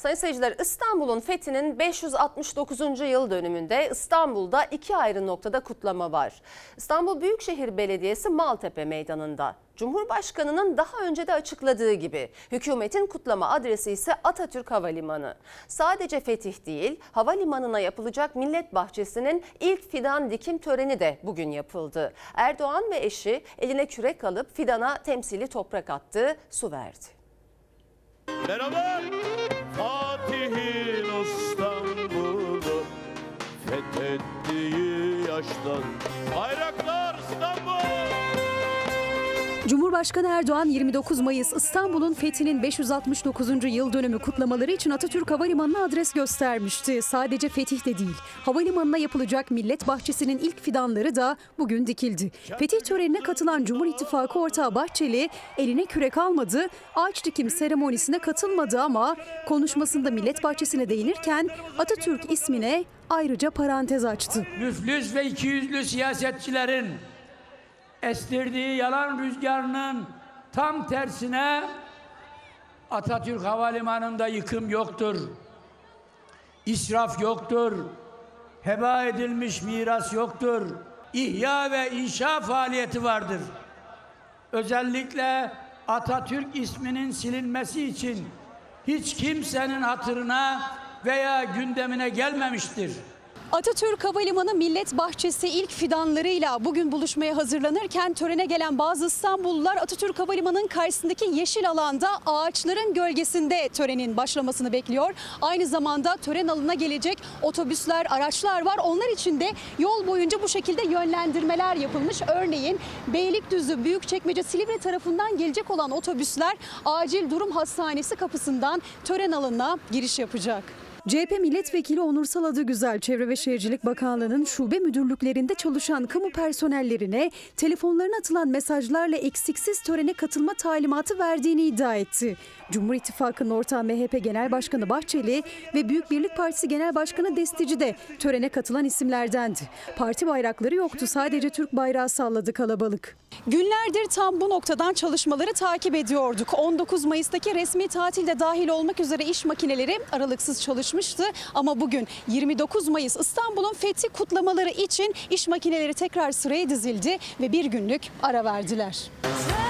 Sayın seyirciler İstanbul'un fethinin 569. yıl dönümünde İstanbul'da iki ayrı noktada kutlama var. İstanbul Büyükşehir Belediyesi Maltepe Meydanı'nda. Cumhurbaşkanının daha önce de açıkladığı gibi hükümetin kutlama adresi ise Atatürk Havalimanı. Sadece fetih değil, havalimanına yapılacak Millet Bahçesi'nin ilk fidan dikim töreni de bugün yapıldı. Erdoğan ve eşi eline kürek alıp fidana temsili toprak attı, su verdi. Merhaba. Fatih'in İstanbul'u fethettiği yaştan bayraklar. Cumhurbaşkanı Erdoğan 29 Mayıs İstanbul'un fethinin 569. yıl dönümü kutlamaları için Atatürk Havalimanı'na adres göstermişti. Sadece fetih de değil, havalimanına yapılacak Millet Bahçesi'nin ilk fidanları da bugün dikildi. Fetih törenine katılan Cumhur İttifakı ortağı Bahçeli eline kürek almadı, ağaç dikim seremonisine katılmadı ama konuşmasında Millet Bahçesi'ne değinirken Atatürk ismine ayrıca parantez açtı. müflüs ve ikiyüzlü siyasetçilerin estirdiği yalan rüzgarının tam tersine Atatürk Havalimanı'nda yıkım yoktur. İsraf yoktur. Heba edilmiş miras yoktur. İhya ve inşa faaliyeti vardır. Özellikle Atatürk isminin silinmesi için hiç kimsenin hatırına veya gündemine gelmemiştir. Atatürk Havalimanı Millet Bahçesi ilk fidanlarıyla bugün buluşmaya hazırlanırken törene gelen bazı İstanbullular Atatürk Havalimanı'nın karşısındaki yeşil alanda ağaçların gölgesinde törenin başlamasını bekliyor. Aynı zamanda tören alanına gelecek otobüsler, araçlar var. Onlar için de yol boyunca bu şekilde yönlendirmeler yapılmış. Örneğin Beylikdüzü, Büyükçekmece, Silivri tarafından gelecek olan otobüsler acil durum hastanesi kapısından tören alanına giriş yapacak. CHP milletvekili Onursal Adıgüzel Çevre ve Şehircilik Bakanlığı'nın şube müdürlüklerinde çalışan kamu personellerine telefonlarına atılan mesajlarla eksiksiz törene katılma talimatı verdiğini iddia etti. Cumhur İttifakı'nın ortağı MHP Genel Başkanı Bahçeli ve Büyük Birlik Partisi Genel Başkanı Destici de törene katılan isimlerdendi. Parti bayrakları yoktu sadece Türk bayrağı salladı kalabalık. Günlerdir tam bu noktadan çalışmaları takip ediyorduk. 19 Mayıs'taki resmi tatilde dahil olmak üzere iş makineleri aralıksız çalışmıştı. Ama bugün 29 Mayıs İstanbul'un fethi kutlamaları için iş makineleri tekrar sıraya dizildi ve bir günlük ara verdiler. Running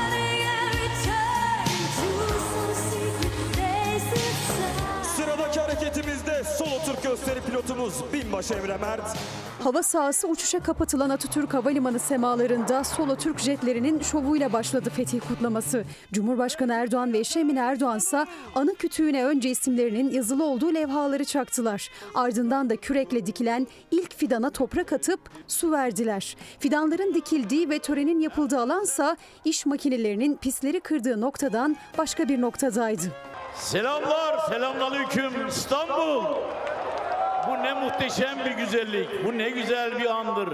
solo Türk gösteri pilotumuz Binbaşı Emre Mert. Hava sahası uçuşa kapatılan Atatürk Havalimanı semalarında solo Türk jetlerinin şovuyla başladı fetih kutlaması. Cumhurbaşkanı Erdoğan ve eşi Emine Erdoğan ise anı kütüğüne önce isimlerinin yazılı olduğu levhaları çaktılar. Ardından da kürekle dikilen ilk fidana toprak atıp su verdiler. Fidanların dikildiği ve törenin yapıldığı alansa iş makinelerinin pisleri kırdığı noktadan başka bir noktadaydı. Selamlar, selamünaleyküm İstanbul. Bu ne muhteşem bir güzellik. Bu ne güzel bir andır.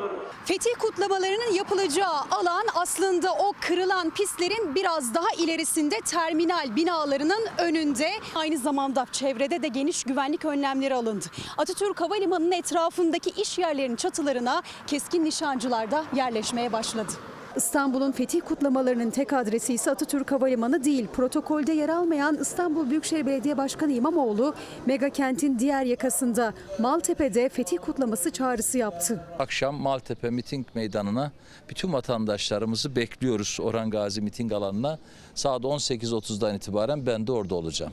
Fetih kutlamalarının yapılacağı alan aslında o kırılan pistlerin biraz daha ilerisinde terminal binalarının önünde. Aynı zamanda çevrede de geniş güvenlik önlemleri alındı. Atatürk Havalimanı'nın etrafındaki iş yerlerinin çatılarına keskin nişancılar da yerleşmeye başladı. İstanbul'un fetih kutlamalarının tek adresi ise Atatürk Havalimanı değil. Protokolde yer almayan İstanbul Büyükşehir Belediye Başkanı İmamoğlu, mega kentin diğer yakasında Maltepe'de fetih kutlaması çağrısı yaptı. Akşam Maltepe miting meydanına bütün vatandaşlarımızı bekliyoruz Orhan Gazi miting alanına. Saat 18.30'dan itibaren ben de orada olacağım.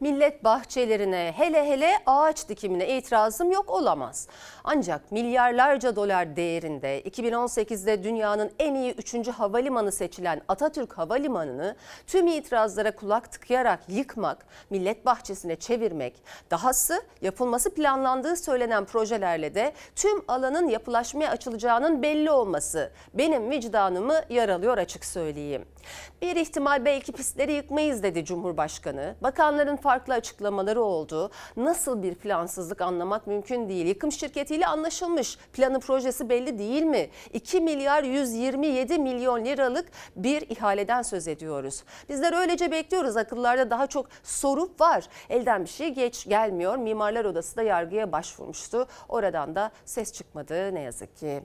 Millet bahçelerine hele hele ağaç dikimine itirazım yok olamaz. Ancak milyarlarca dolar değerinde 2018'de dünyanın en iyi 3. havalimanı seçilen Atatürk Havalimanı'nı tüm itirazlara kulak tıkayarak yıkmak, millet bahçesine çevirmek, dahası yapılması planlandığı söylenen projelerle de tüm alanın yapılaşmaya açılacağının belli olması benim vicdanımı yaralıyor açık söyleyeyim. Bir ihtimal belki pistleri yıkmayız dedi Cumhurbaşkanı. Bakanların farklı açıklamaları oldu. Nasıl bir plansızlık anlamak mümkün değil. Yıkım şirketiyle anlaşılmış. Planı projesi belli değil mi? 2 milyar 127 milyon liralık bir ihaleden söz ediyoruz. Bizler öylece bekliyoruz. Akıllarda daha çok soru var. Elden bir şey geç gelmiyor. Mimarlar Odası da yargıya başvurmuştu. Oradan da ses çıkmadı ne yazık ki.